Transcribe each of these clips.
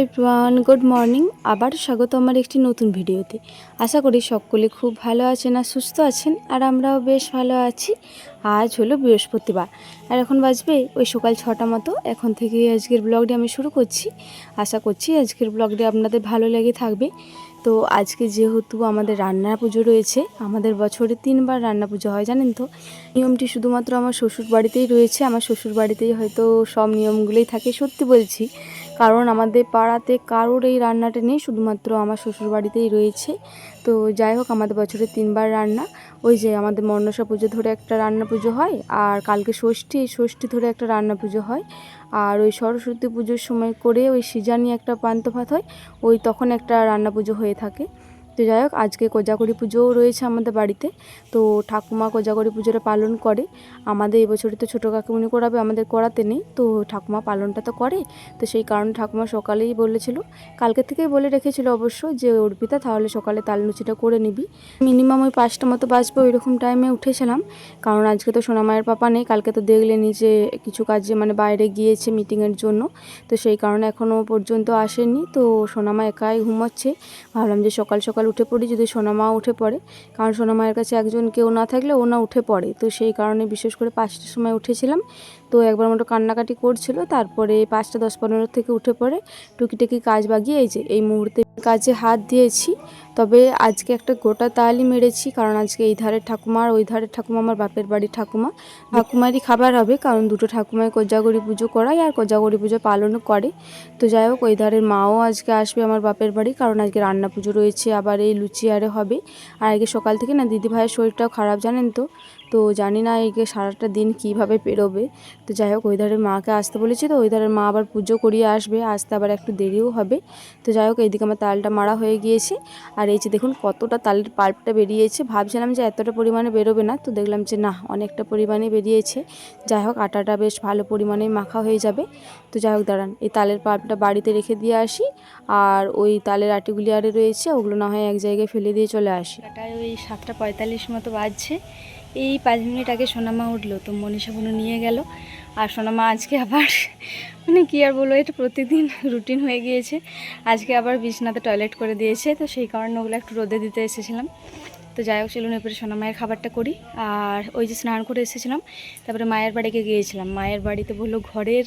Everyone good morning আবার স্বাগত আমার একটি নতুন ভিডিওতে। আশা করি সকলে খুব ভালো আছেন আর সুস্থ আছেন, আর আমরাও বেশ ভালো আছি। আজ হলো বৃহস্পতিবার, আর এখন বাজবে ওই সকাল ছটা মতো। এখন থেকে আজকের ব্লগটি আমি শুরু করছি। আশা করছি আজকের ব্লগটি আপনাদের ভালো লেগে থাকবে। তো আজকে যেহেতু আমাদের রান্না পুজো রয়েছে, আমাদের বছরে তিনবার রান্না পুজো হয়, জানেন তো? নিয়মটি শুধুমাত্র আমার শ্বশুর বাড়িতেই রয়েছে। আমার শ্বশুর বাড়িতেই হয়তো সব নিয়মগুলোই থাকে, সত্যি বলছি। কারণ আমাদের পাড়াতে কারোর এই রান্নাটা নেই, শুধুমাত্র আমার শ্বশুরবাড়িতেই রয়েছে। তো যাই হোক, আমাদের বছরে তিনবার রান্না। ওই যে আমাদের মনসা পুজো ধরে একটা রান্না পুজো হয়, আর কালকে ষষ্ঠী এই ষষ্ঠী ধরে একটা রান্না পুজো হয়। আর ওই সরস্বতী পুজোর সময় করে ওই সিজানি একটা পান্ত হয়, ওই তখন একটা রান্না পুজো হয়ে থাকে। তো যাই হোক, আজকে কোজাগরি পুজোও রয়েছে আমাদের বাড়িতে। তো ঠাকুমা কোজাগরি পুজোটা পালন করে। আমাদের এবছরে তো ছোটো কাকুমনি করাবে আমাদের করাতে নেই। তো ঠাকুমা পালনটা তো করে। তো সেই কারণে ঠাকুমা সকালেই বলেছিল, কালকে থেকেই বলে রেখেছিল অবশ্য যে, অর্পিতা, তাহলে সকালে তালনুচিটা করে নিবি। মিনিমাম ওই পাঁচটা মতো বাজবে ওই রকম টাইমে উঠেছিলাম। কারণ আজকে তো সোনামায়ের পাপা নেই, কালকে তো দেখলেনি যে, কিছু কাজে মানে বাইরে গিয়েছে মিটিংয়ের জন্য। তো সেই কারণে এখনও পর্যন্ত আসেনি। তো সোনামা একাই ঘুমাচ্ছে। ভাবলাম যে সকাল সকাল উঠে পড়ি যদি সোনামা উঠে পড়ে। কারণ সোনামায়ের কাছে একজন কেউ না থাকলে ও না উঠে পড়ে। তো সেই কারণে বিশেষ করে পাঁচটার সময় উঠেছিলাম। তো একবার মতো কান্নাকাটি করছিল, তারপরে পাঁচটা দশ পনেরো থেকে উঠে পড়ে টুকিটাকি কাজ বাগিয়ে এই যে, এই মুহূর্তে কাজে হাত দিয়েছি। তবে আজকে একটা গোটা তালই মেরেছি, কারণ আজকে এই ধারের ঠাকুমার ওই ধারের ঠাকুমা আমার বাপের বাড়ির ঠাকুমা। ঠাকুমারই খাবার হবে, কারণ দুটো ঠাকুমায় কোজাগরি পুজো করায় আর কোজাগরি পুজো পালনও করে। তো যাই হোক, ওই ধারের মাও আজকে আসবে আমার বাপের বাড়ি, কারণ আজকে রান্না পুজো রয়েছে, আবার এই লুচি আরে হবে। আর আগে সকাল থেকে না দিদি ভাইয়ের শরীরটাও খারাপ, জানেন তো? তো জানি না একে সারাটা দিন কীভাবে পেরোবে। তো যাই হোক ওই ধারের মাকে আসতে বলেছি তো ওই ধারের মা আবার পুজো করিয়ে আসবে, আসতে আবার একটু দেরিও হবে। তো যাই হোক, এইদিকে আমার তালটা মারা হয়ে গিয়েছে। আর এই যে দেখুন কতটা তালের পাল্পটা বেরিয়েছে, ভাবছিলাম যে এতটা পরিমাণে বেরোবে না, তো দেখলাম যে না, অনেকটা পরিমাণে বেরিয়েছে। যাই হোক, আটাটা বেশ ভালো পরিমাণে মাখা হয়ে যাবে। তো যাই হোক, দাঁড়ান, এই তালের পাল্পটা বাড়িতে রেখে দিয়ে আসি। আর ওই তালের আটিগুলি আরে রয়েছে, ওগুলো না হয় এক জায়গায় ফেলে দিয়ে চলে আসি। ওই সাতটা পঁয়তাল্লিশ মতো বাজছে। এই পাঁচ মিনিট আগে সোনামা উঠল, তো মনীষা বোন নিয়ে গেল। আর সোনামা আজকে আবার মানে কী আর বলব এটা প্রতিদিন রুটিন হয়ে গিয়েছে। আজকে আবার বিছনাতে টয়লেট করে দিয়েছে, তো সেই কারণে ওগুলো একটু রোদে দিতে এসেছিলাম। তো যাই হোক, চলুন এরপরে সোনা মায়ের খাবারটা করি। আর ওই যে স্নান করে এসেছিলাম, তারপরে মায়ের বাড়িতে গিয়েছিলাম। মায়ের বাড়িতে বলল ঘরের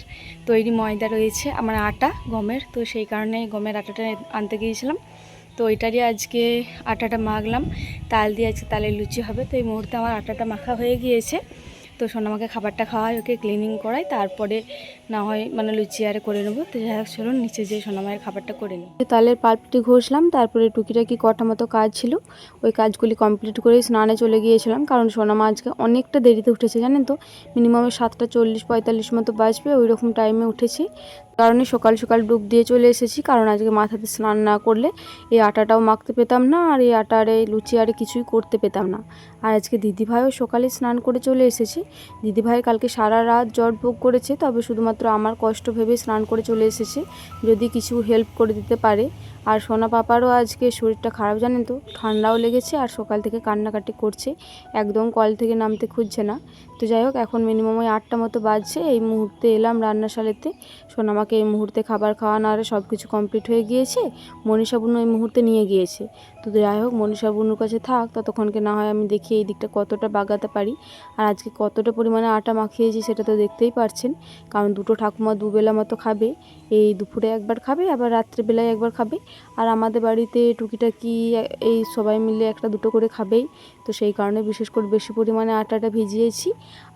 তৈরি ময়দা রয়েছে, আমার আটা, গমের। তো সেই কারণে গমের আটাটা আনতে গিয়েছিলাম। তো ওইটারই আজকে আটাটা মাখলাম। তাল দিয়ে আজকে তালের লুচি হবে। তো এই মুহূর্তে আমার আটাটা মাখা হয়ে গিয়েছে। তো সোনামাকে খাবারটা খাওয়াই ওকে ক্লিনিং করাই তারপরে না হয় মানে লুচি আরে করে নেব। তো যাই হোক, চলুন নিচে যেয়ে সোনামায়ের খাবারটা করে নিই। তালের পাল্পটি ঘষলাম, তারপরে টুকিটাকি কটা মতো কাজ ছিল। ওই কাজগুলি কমপ্লিট করে স্নানে চলে গিয়েছিলাম, কারণ সোনামা আজকে অনেকটা দেরিতে উঠেছে, জানেন তো? মিনিমামে সাতটা চল্লিশ, পঁয়তাল্লিশ মতো বাজবে, ওই রকম টাইমে উঠেছি। কারণে সকাল সকাল ডুব দিয়ে চলে এসেছি, কারণ আজকে মাথাতে স্নান না করলে এই আটাটাও মাখতে পেতাম না, আর এই আটার এই লুচি আরে কিছুই করতে পেতাম না। আর আজকে দিদিভাইও সকালে স্নান করে চলে এসেছি। দিদিভাই কালকে সারা রাত জট ভোগ করেছে, তবে শুধুমাত্র আমার কষ্ট ভেবে স্নান করে চলে এসেছে। যদি কিছু হেল্প করে দিতে পারে। আর সোনা পাপারও আজকে শরীরটা খারাপ, জানেন তো? ঠান্ডাও লেগেছে আর সকাল থেকে কান্নাকাটি করছে। একদম কল থেকে নামতে খুঁজছে না। তো যাই হোক, এখন মিনিমাম ওই আটটা মতো বাজছে। এই মুহূর্তে এলাম রান্নাশালেতে। সোনামাকে এই মুহূর্তে খাবার খাওয়ানো আর সব কিছু কমপ্লিট হয়ে গিয়েছে। মনীষা বুনু এই মুহূর্তে নিয়ে গিয়েছে। তো যাই হোক, মনীষা বুনুর কাছে থাক ততক্ষণকে না হয় আমি দেখি এই দিকটা কতটা বাগাতে পারি। আর আজকে কতটা পরিমাণে আটা মাখিয়েছি সেটা তো দেখতেই পারছেন। কারণ দুটো ঠাকুমা দুবেলা মতো খাবে, এই দুপুরে একবার খাবে, আবার রাত্রিবেলায় একবার খাবে। আর আমাদের বাড়িতে টুকিটাকি, এই সবাই মিলে একটা দুটো করে খাবেই। তো সেই কারণে বিশেষ করে বেশি পরিমাণে আটাটা ভিজিয়েছি।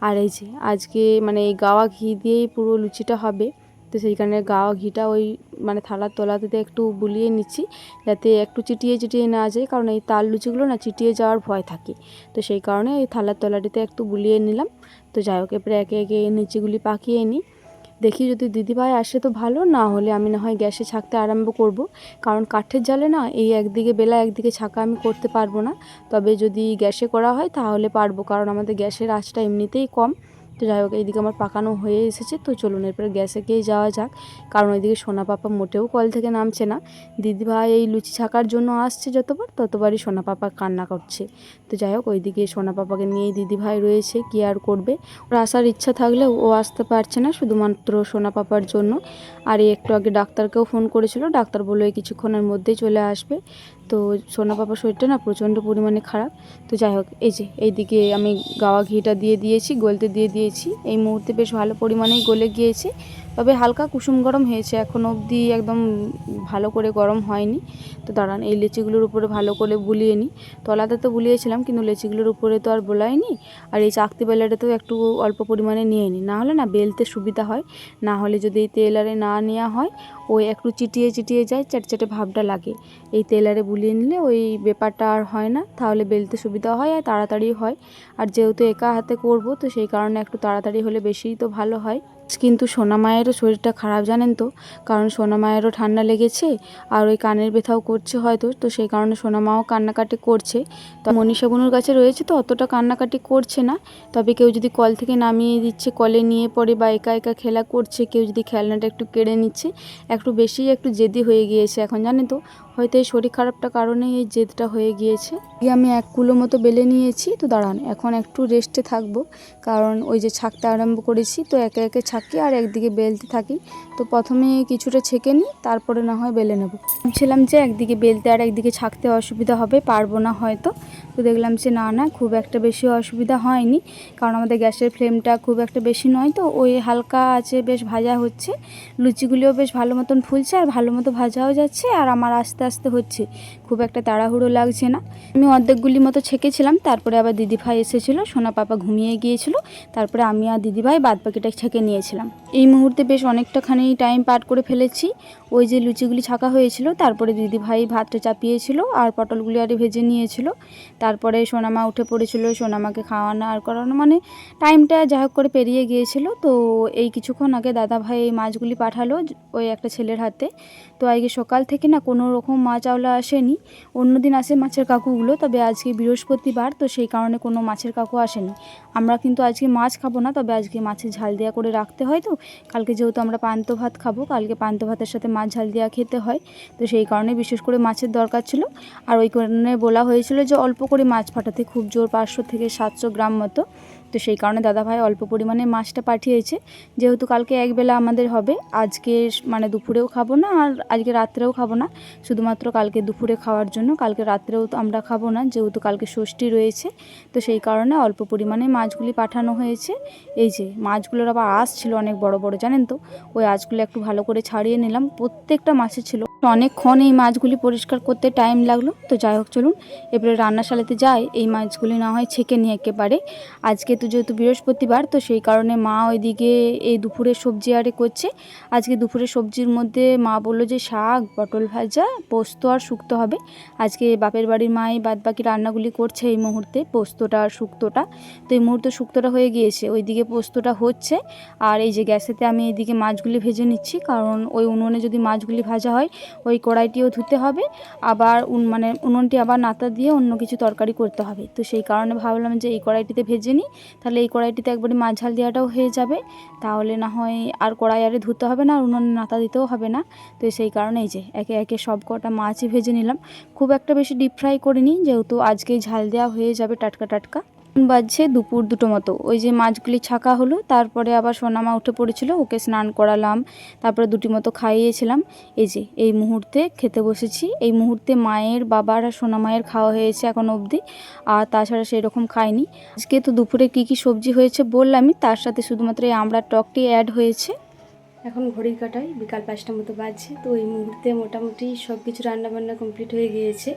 আর এই যে, আজকে মানে এই গাওয়া ঘি দিয়েই পুরো লুচিটা হবে। তো সেইখানে গাওয়া ঘিটা ওই মানে থালার তলাতে একটু বুলিয়ে নিচ্ছি যাতে একটু চিটিয়ে চিটিয়ে না যায়, কারণ এই তাল লুচিগুলো না চিটিয়ে যাওয়ার ভয় থাকে। তো সেই কারণে এই থালার তলাটিতে একটু বুলিয়ে নিলাম। তো যাই হোক, এরপরে একে একে নিচিগুলি পাকিয়ে নিই। দেখি যদি দিদিভাই আসে তো ভালো, না হলে আমি না হয় গ্যাসে ছাকতে আরম্ভ করব। কারণ কাঠের জালে না এই একদিকে বেলা একদিকে ছাকা আমি করতে পারব না। তবে যদি গ্যাসে করা হয় তাহলে পারব, কারণ আমাদের গ্যাসের আঁচটা এমনিতেই কম। তো যাই হোক, এইদিকে আমার পাকানো হয়ে এসেছে। তো চলুন এরপরে গ্যাসে গিয়ে যাওয়া যাক। কারণ ওইদিকে সোনা পাপা মোটেও কল থেকে নামছে না। দিদিভাই এই লুচি ছাকার জন্য আসছে যতবার, ততবারই সোনা পাপা কান্না করছে। তো যাই হোক, ওইদিকে সোনা পাপাকে নিয়েই দিদিভাই রয়েছে, কি আর করবে? ওর আসার ইচ্ছা থাকলেও ও আসতে পারছে না, শুধুমাত্র সোনা পাপার জন্য। আর একটু আগে ডাক্তারকেও ফোন করেছিল। ডাক্তার বলল কিছুক্ষণের মধ্যেই চলে আসবে। তো সোনা পাপার শরীরটা না প্রচণ্ড পরিমাণে খারাপ। তো যাই হোক, এই যে, এইদিকে আমি গাওয়া ঘিটা দিয়ে দিয়েছি, গলতে দিয়ে দিয়েছি। এই মুহূর্তে বেশ ভালো পরিমাণেই গলে গিয়েছে। তবে হালকা কুসুম গরম হয়েছে, এখন অবধি একদম ভালো করে গরম হয়নি। তো দাঁড়ান, এই লেচিগুলোর উপরে ভালো করে বুলিয়ে নিই। তলাতে তো বুলিয়েছিলাম, কিন্তু লেচিগুলোর উপরে তো আর বোলাইনি। আর এই চাকতি বেলাটাতেও একটু অল্প পরিমাণে নিয়ে নিই। না হলে না বেলতে সুবিধা হয়, না হলে যদি এই তেলারে না নেওয়া হয় ওই একটু চিটিয়ে চিটিয়ে যায়, চ্যাটচ্যাটে ভাবটা লাগে। এই তেলারে বুলিয়ে নিলে ওই ব্যাপারটা আর হয় না, তাহলে বেলতে সুবিধা হয় আর তাড়াতাড়ি হয়। আর যেহেতু একা হাতে করব, তো সেই কারণে একটু তাড়াতাড়ি হলে বেশিই তো ভালো হয়। কিন্তু সোনা মায়েরও শরীরটা খারাপ, জানেন তো? কারণ সোনা মায়েরও ঠান্ডা লেগেছে আর ওই কানের ব্যথাও করছে হয়তো, তো সেই কারণে সোনা মাও কান্নাকাটি করছে। তো মনীষা বনুর কাছে রয়েছে তো, অতটা কান্নাকাটি করছে না। তবে কেউ যদি কল থেকে নামিয়ে দিচ্ছে, কলে নিয়ে পড়ে বা একা একা খেলা করছে, কেউ যদি খেলনাটা একটু কেড়ে নিচ্ছে, একটু বেশি একটু জেদি হয়ে গিয়েছে এখন, জানেন তো? হয়তো এই শরীর খারাপটা কারণে এই জেদটা হয়ে গিয়েছে। গিয়ে আমি এক কুলো মতো বেলে নিয়েছি। তো দাঁড়ান, এখন একটু রেস্টে থাকব। কারণ ওই যে ছাকতে আরম্ভ করেছি, তো একে একে ছাকি আর একদিকে বেলতে থাকি। তো প্রথমে কিছুটা ছেঁকে নিই, তারপরে না হয় বেলে নেব। ভাবছিলাম যে একদিকে বেলতে আর একদিকে ছাকতে অসুবিধা হবে, পারব না হয়তো। তো দেখলাম যে না না, খুব একটা বেশি অসুবিধা হয়নি। কারণ আমাদের গ্যাসের ফ্লেমটা খুব একটা বেশি নয় তো, ওই হালকা আছে, বেশ ভাজা হচ্ছে। লুচিগুলিও বেশ ভালো মতন ফুলছে আর ভালো মতো ভাজাও যাচ্ছে আর আমার আস্তে আস্তে হচ্ছে। খুব একটা তাড়াহুড়ো লাগছে না। আমি অর্ধেকগুলি মতো ছেঁকেছিলাম, তারপরে আবার দিদিভাই এসেছিল, সোনা পাপা ঘুমিয়ে গিয়েছিল, তারপরে আমি আর দিদিভাই বাদ বাকিটা ছেঁকে নিয়েছিলাম। এই মুহূর্তে বেশ অনেকটাখানি টাইম পার করে ফেলেছি। ওই যে লুচিগুলি ছাকা হয়েছিল, তারপরে দিদিভাই ভাতটা চাপিয়েছিল আর পটলগুলি আরে ভেজে নিয়েছিল। তারপরে সোনামা উঠে পড়েছিল, সোনামাকে খাওয়ানো আর করানো মানে টাইমটা যা হোক করে পেরিয়ে গিয়েছিল। তো এই কিছুক্ষণ আগে দাদা ভাই এই মাছগুলি পাঠালো ওই একটা ছেলের হাতে। তো আজকে সকাল থেকে না কোনো রকম মাছ আওলা আসেনি। অন্যদিন আসে মাছের কাকুগুলো, তবে আজকে বৃহস্পতিবার, তো সেই কারণে কোনো মাছের কাকু আসেনি। আমরা কিন্তু আজকে মাছ খাব না, তবে আজকে মাছের ঝাল দেওয়া করে রাখতে হয় তো। কালকে যেহেতু আমরা পান্ত ভাত খাব, কালকে পান্ত ভাতের সাথে মাছ ঝাল দেওয়া খেতে হয়। তো সেই কারণে বিশেষ করে মাছের দরকার ছিল। আর ওই কারণে বলা হয়েছিল যে অল্প করে মাছ পাঠাতে খুব জোর পাঁচশো থেকে সাতশো গ্রাম মতো। তো সেই কারণে দাদাভাই অল্প পরিমাণে মাছটা পাঠিয়েছে। যেহেতু কালকে একবেলা আমাদের হবে, আজকে মানে দুপুরেও খাব না আর আজকে রাত্রেও খাব না। শুধুমাত্র কালকে দুপুরে খাওয়ার জন্য, কালকে রাত্রেও তো আমরা খাব না, যেহেতু কালকে ষষ্ঠী রয়েছে। তো সেই কারণে অল্প পরিমাণে মাছগুলি পাঠানো হয়েছে। এই যে মাছগুলোর আবার আঁশ ছিল অনেক বড় বড়, জানেন তো? ওই আঁশগুলো একটু ভালো করে ছাড়িয়ে নিলাম। প্রত্যেকটা মাছে ছিল অনেকক্ষণ এই মাছগুলি পরিষ্কার করতে টাইম লাগল। তো যাই হোক, চলুন। এবারে রান্নাশালাতে যাই। এই মাছগুলি না হয় ছেঁকে নিয়ে একেবারে। আজকে তো যেহেতু বৃহস্পতিবার, তো সেই কারণে মা ওইদিকে এই দুপুরের সবজি আরে করছে। আজকে দুপুরের সবজির মধ্যে মা বলল যে শাক, পটল ভাজা, পোস্ত আর শুক্তো হবে। আজকে বাপের বাড়ির মাই বাদ বাকি রান্নাগুলি করছে এই মুহূর্তে, পোস্তটা আর শুক্তোটা। তো এই মুহূর্তে শুক্তোটা হয়ে গিয়েছে। ওইদিকে পোস্তটা হচ্ছে। আর এই যে গ্যাসেতে আমি এইদিকে মাছগুলি ভেজে নিচ্ছি, কারণ ওই উনুনে যদি মাছগুলি ভাজা হয় ওই কড়াইটিও ধুতে হবে, আবার উন মানে উনুনটি আবার নাতা দিয়ে অন্য কিছু তরকারি করতে হবে। তো সেই কারণে ভাবলাম যে এই কড়াইটিতে ভেজে নিই, তাহলে এই কড়াইটিতে একবারে মাছ ঝাল দেওয়াটাও হয়ে যাবে। তাহলে না হয় আর কড়াই আরে ধুতে হবে না, আর উনুনে নাতা দিতেও হবে না। তো সেই কারণে এই যে একে একে সব কটা মাছই ভেজে নিলাম। খুব একটা বেশি ডিপ ফ্রাই করিনি, যেহেতু আজকেই ঝাল দেওয়া হয়ে যাবে টাটকা টাটকা। বাজছে দুপুর দুটো মতো। ওই যে মাছগুলি ছাকা হলো, তারপরে আবার সোনামা উঠে পড়েছিল, ওকে স্নান করালাম, তারপরে দুটি মতো খাইয়েছিলাম। এই যে, এই মুহূর্তে খেতে বসেছি। এই মুহূর্তে মায়ের, বাবার আর সোনা মায়ের খাওয়া হয়েছে এখন অবধি, আর তাছাড়া সেই রকম খাইনি আজকে তো দুপুরে কি কি সবজি হয়েছে বললামই, তার সাথে শুধুমাত্র এই আমড়ার টকটি অ্যাড হয়েছে। এখন ঘড়ির কাটায় বিকাল পাঁচটা মতো বাজছে, তো এই মুহূর্তে মোটামুটি সব কিছু রান্নাবান্না কমপ্লিট হয়ে গিয়েছে।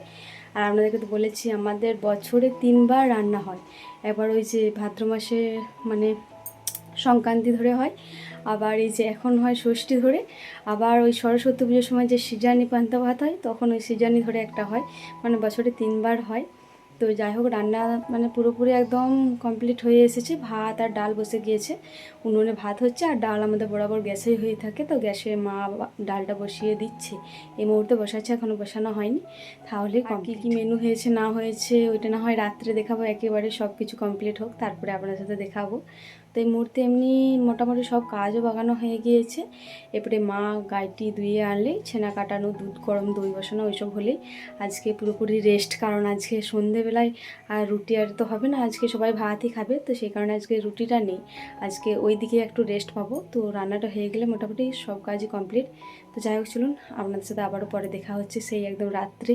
আর আপনাদেরকে তো বলেছি, আমাদের বছরে তিনবার রান্না হয়। এবার ওই যে ভাদ্র মাসে মানে সংক্রান্তি ধরে হয়, আবার এই যে এখন হয় ষষ্ঠী ধরে, আবার ওই সরস্বতী পুজোর সময় যে সিজানি পান্তা ভাত হয়, তখন ওই সিজানি ধরে একটা হয়। মানে বছরে তিনবার হয়। তো যাই হোক রান্না মানে পুরোপুরি একদম কমপ্লিট হয়ে এসেছে। ভাত আর ডাল বসে গিয়েছে। উনুনে ভাত হচ্ছে আর ডাল আমাদের বরাবর গ্যাসেই হয়ে থাকে। তো গ্যাসে মা ডালটা বসিয়ে দিচ্ছে। এই মুহূর্তে বসাচ্ছে এখনও বসানো হয়নি। তাহলে কী কী মেনু হয়েছে না হয়েছে ওইটা না হয় রাত্রে দেখাবো। একেবারে সব কিছু কমপ্লিট হোক তারপরে আপনার সাথে দেখাবো। তো এই মুহূর্তে এমনি মোটামুটি সব কাজও বাগানো হয়ে গিয়েছে। এরপরে মা, গাইটি ধুয়ে আনলে, ছেনা কাটানো, দুধ গরম, দই বসানো, ওইসব হলেই আজকে পুরোপুরি রেস্ট কারণ আজকে সন্ধেবেলায় আর রুটি আর তো হবে না, আজকে সবাই ভাতই খাবে, তো সেই কারণে আজকে রুটিটা নেই। আজকে ওই দিকে একটু রেস্ট পাবো, তো রান্নাটা হয়ে গেলে মোটামুটি সব কাজই কমপ্লিট তো যাই হোক, চলুন, আপনাদের সাথে আবারও পরে দেখা হচ্ছে, সেই একদম রাত্রে।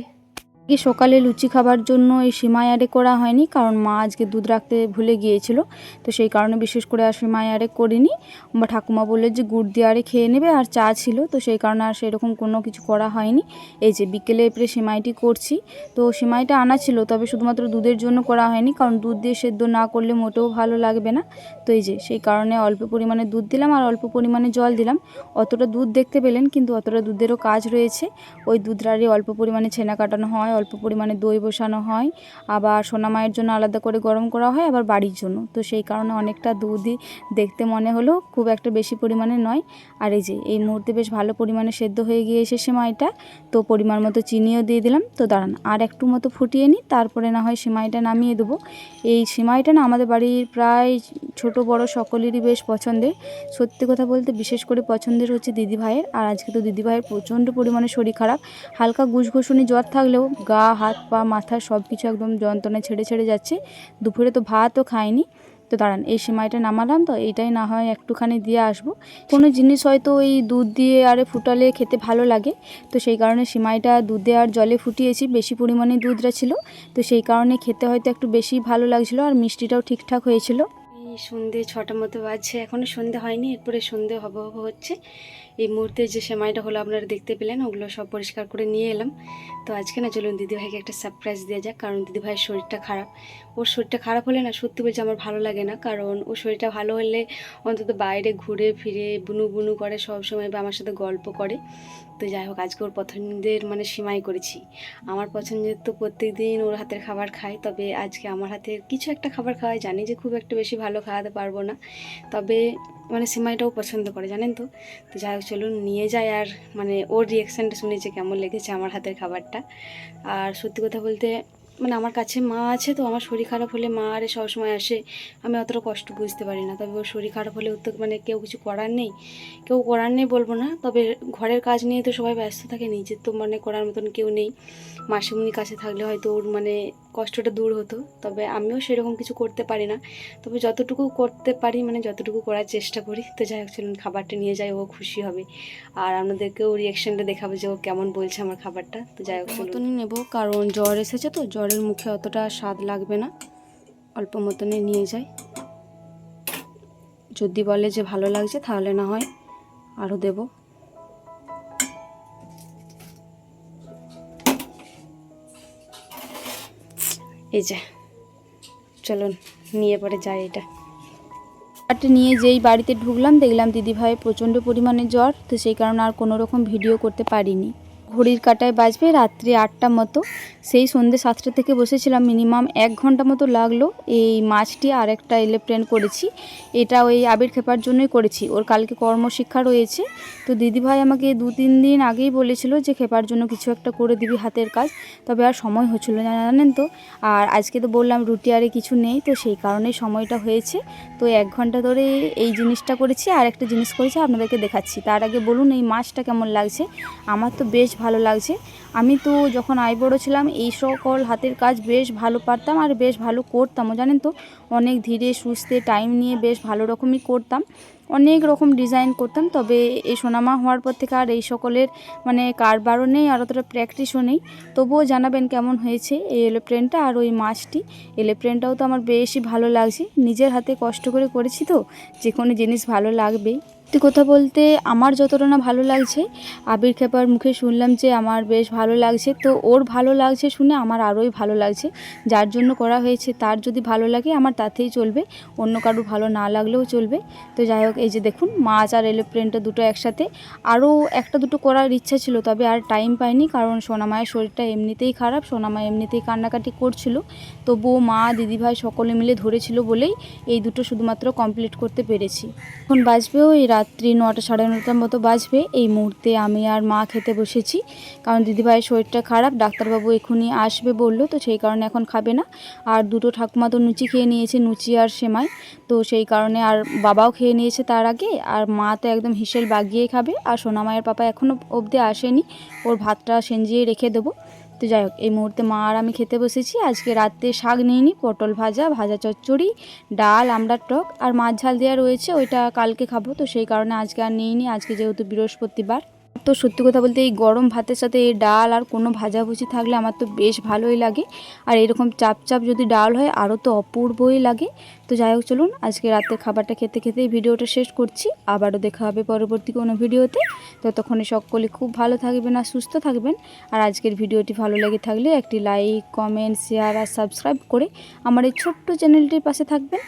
আজকে সকালে লুচি খাবার জন্য এই সিমাই আরে করা হয়নি, কারণ মা আজকে দুধ রাখতে ভুলে গিয়েছিল। তো সেই কারণে বিশেষ করে আর সিমাই আরে করিনি। বা ঠাকুমা বললে যে গুড় দিয়ে আরে খেয়ে নেবে, আর চা ছিল, তো সেই কারণে আর সেরকম কোনো কিছু করা হয়নি। এই যে বিকেলে এপরে সিমাইটি করছি, তো সিমাইটা আনা ছিল, তবে শুধুমাত্র দুধের জন্য করা হয়নি, কারণ দুধ দিয়ে সেদ্ধ না করলে মোটেও ভালো লাগবে না। তো এই যে সেই কারণে অল্প পরিমাণে দুধ দিলাম, আর অল্প পরিমাণে জল দিলাম। অতটা দুধ দেখতে পেলেন, কিন্তু অতটা দুধেরও কাজ রয়েছে। ওই দুধটারে অল্প পরিমাণে ছেনা কাটানো হয় অল্প পরিমাণে দই বসানো হয়, আবার সোনা মায়ের জন্য আলাদা করে গরম করা হয়, আবার বাড়ির জন্য। তো সেই কারণে অনেকটা দুধই দেখতে মনে হলো, খুব একটা বেশি পরিমাণে নয়। আর এই যে, এই মুহূর্তে বেশ ভালো পরিমাণে সেদ্ধ হয়ে গিয়ে গিয়েছে সেমাইটা তো পরিমাণ মতো চিনিও দিয়ে দিলাম। তো দাঁড়ান, আর একটু মতো ফুটিয়ে নিই, তারপরে না হয় সেমাইটা নামিয়ে দেবো। এই সেমাইটা না আমাদের বাড়ির প্রায় ছোট, বড় সকলেরই বেশ পছন্দের। সত্যি কথা বলতে বিশেষ করে পছন্দের হচ্ছে দিদিভাইয়ের। আর আজকে তো দিদিভাইয়ের প্রচণ্ড পরিমাণে শরীর খারাপ, হালকা ঘুষঘুষুনি জ্বর থাকলেও গা, হাত, পা, মাথা সব কিছু একদম যন্ত্রণায় ছেড়ে ছেড়ে যাচ্ছে। দুপুরে তো ভাতও খায়নি তো দাঁড়ান, এই সেমাইটা নামালাম তো এইটাই না হয় একটুখানি দিয়ে আসব। কোনো জিনিস হয়তো ওই দুধ দিয়ে আরে ফুটালে খেতে ভালো লাগে। তো সেই কারণে সিমাইটা দুধে আর জলে ফুটিয়েছি, বেশি পরিমাণে দুধটা ছিল। তো সেই কারণে খেতে হয়তো একটু বেশি ভালো লাগছিল আর মিষ্টিটাও ঠিকঠাক হয়েছিল। সন্ধে ছটা মতো বাজছে এখনও সন্ধে হয়নি, এরপরে সন্ধে হব হব হচ্ছে। এই মুহূর্তে যে সেমাইটা হলো আপনারা দেখতে পেলেন, ওগুলো সব পরিষ্কার করে নিয়ে এলাম। তো আজকে না, চলুন দিদিভাইকে একটা সারপ্রাইজ দেওয়া যাক, কারণ দিদিভাইয়ের শরীরটা খারাপ। ওর শরীরটা খারাপ হলে না সত্যি বলছি আমার ভালো লাগে না। কারণ ওর শরীরটা ভালো হলে অন্তত বাইরে ঘুরে ফিরে বুনু বুনু করে সব সময় বা আমার সাথে গল্প করে। তো যাই হোক, আজকে ওর পছন্দের মানে সিমাই করেছি। আমার পছন্দের তো প্রত্যেক দিন ওর হাতের খাবার খাই তবে আজকে আমার হাতের কিছু একটা খাবার খাওয়াই জানি যে খুব একটা বেশি ভালো খাওয়াতে পারব না, তবে মানে সিমাইটাও পছন্দ করে, জানেন তো? তো যাই হোক, চলুন নিয়ে যাই আর মানে ওর রিয়াকশানটা শুনেছে কেমন লেগেছে আমার হাতের খাবারটা। আর সত্যি কথা বলতে মানে আমার কাছে মা আছে, তো আমার শরীর খারাপ হলে মা আরে সবসময় আসে। আমি অতটা কষ্ট বুঝতে পারি না। তবে ওর শরীর খারাপ হলে তো মানে কেউ কিছু করার নেই। কেউ করার নেই বলব না। তবে ঘরের কাজ নিয়ে তো সবাই ব্যস্ত থাকে, নিজের তো মানে করার মতন কেউ নেই। মাসিমনির কাছে থাকলে হয়তো ওর মানে কষ্টটা দূর হতো, তবে আমিও সেরকম কিছু করতে পারি না। তবে যতটুকু করতে পারি মানে যতটুকু করার চেষ্টা করি, তো যাই হোক, চলুন খাবারটা নিয়ে যাই, ও খুশি হবে। আর আপনাদেরকেও রিয়াকশানটা দেখাবো যে ও কেমন বলছে আমার খাবারটা, তো যাই হোক মতনই নেব, কারণ জ্বর এসেছে তো, জ্বরের মুখে অতটা স্বাদ লাগবে না। অল্প মতনই নিয়ে যাই। যদি বলে যে ভালো লাগছে, তাহলে না হয় আরও দেবো। এই যে, চলুন, নিয়ে পরে যাই এটা। একটা নিয়ে যেই বাড়িতে ঢুকলাম, দেখলাম দিদিভাই প্রচণ্ড পরিমাণে জ্বর, তো সেই কারণে আর কোনো রকম ভিডিও করতে পারিনি। ঘড়ির কাটায় বাজবে রাত্রি আটটা মতো। সেই সন্ধ্যে সাতটা থেকে বসেছিলাম মিনিমাম এক ঘণ্টা মতো লাগল। এই মাছটি আর একটা এলেপ্রেন করেছি। এটা ওই আবির খেপার জন্যই করেছি। ওর কালকে কর্মশিক্ষা রয়েছে। তো দিদিভাই আমাকে দু তিন দিন আগেই বলেছিল যে খেপার জন্য কিছু একটা করে দিবি হাতের কাজ। তবে আর সময় হচ্ছিল না, জানেন তো। আর আজকে তো বললাম রুটি আরে কিছু নেই, তো সেই কারণেই সময়টা হয়েছে। তো এক ঘণ্টা ধরে এই জিনিসটা করেছি। আর একটা জিনিস করেছি, আপনাদেরকে দেখাচ্ছি। তার আগে বলুন এই মাছটা কেমন লাগছে? আমার তো বেশ ভালো লাগছে। আমি তো যখন আইবড়ো ছিলাম, এই সকল হাতের কাজ বেশ ভালো পারতাম আর বেশ ভালো করতামও, জানেন তো? অনেক ধীরে, সুস্থে টাইম নিয়ে বেশ ভালো রকমই করতাম। অনেক রকম ডিজাইন করতাম, তবে এই সোনামা হওয়ার পর থেকে আর এই সকলের মানে কারবারও নেই, আর অতটা প্র্যাকটিসও নেই। তবুও জানাবেন কেমন হয়েছে এই এলোপ্রেনটা আর ওই মাছটি। এলোপ্রেনটাও তো আমার বেশি ভালো লাগছে, নিজের হাতে কষ্ট করে করেছি তো, যে কোনো জিনিস ভালো লাগবেই সত্যি কথা বলতে আমার যতটা না ভালো লাগছে, আবির খেপার মুখে শুনলাম যে আমার বেশ ভালো লাগছে, তো ওর ভালো লাগছে শুনে আমার আরোই ভালো লাগছে। যার জন্য করা হয়েছে, তার যদি ভালো লাগে আমার তাতেই চলবে, অন্য কারোর ভালো না লাগলেও চলবে। তো যাই হোক এই যে দেখুন, মাছ আর এলোপ্লেনটা দুটো একসাথে। আরও একটা দুটো করার ইচ্ছা ছিল, তবে আর টাইম পাইনি কারণ সোনামায়ের শরীরটা এমনিতেই খারাপ সোনামা এমনিতেই কান্নাকাটি করছিল। তবুও মা, দিদিভাই সকলে মিলে ধরেছিল বলেই এই দুটো শুধুমাত্র কমপ্লিট করতে পেরেছি। এখন বাজবে ওই রাত্রি নটা সাড়ে নটার মতো বাজবে। এই মুহূর্তে আমি আর মা খেতে বসেছি, কারণ দিদিভাইয়ের শরীরটা খারাপ, ডাক্তারবাবু এখনই আসবে বলল, তো সেই কারণে এখন খাবে না। আর দুটো ঠাকুমা তো লুচি খেয়ে নিয়েছে লুচি আর সেমাই, তো সেই কারণে আর বাবাও খেয়ে নিয়েছে তার আগে, আর মা তো একদম হিসেল বাগিয়ে খাবে, আর সোনামায়ের পাপা এখনও অবধি আসেনি। ওর ভাতটা সেঞ্জিয়ে রেখে দেবো। তো যাই হোক, এই মুহূর্তে মা আর আমি খেতে বসেছি। আজকে রাত্রে শাক নিইনি পটল ভাজা ভাজা চচ্চড়ি, ডাল, আমড়ার টক, আর মাছ ঝাল দেওয়া রয়েছে, ওইটা কালকে খাব। তো সেই কারণে আজকে আর নিইনি। আজকে যেহেতু বৃহস্পতিবার তো সত্যি কথা বলতে এই গরম ভাতের সাথে এই ডাল আর কোনো ভাজাভুজি থাকলে আমার তো বেশ ভালোই লাগে। আর এরকম চাপ চাপ যদি ডাল হয়, আরও তো অপূর্বই লাগে। তো যাই হোক, চলুন আজকে রাতের খাবারটা খেতে খেতে ভিডিওটা শেষ করছি। আবারও দেখা হবে পরবর্তী কোনো ভিডিওতে। ততক্ষণে সকলে খুব ভালো থাকবেন আর সুস্থ থাকবেন। আর আজকের ভিডিওটি ভালো লেগে থাকলে একটি লাইক, কমেন্ট, শেয়ার আর সাবস্ক্রাইব করে আমার এই ছোট্ট চ্যানেলটির পাশে থাকবেন।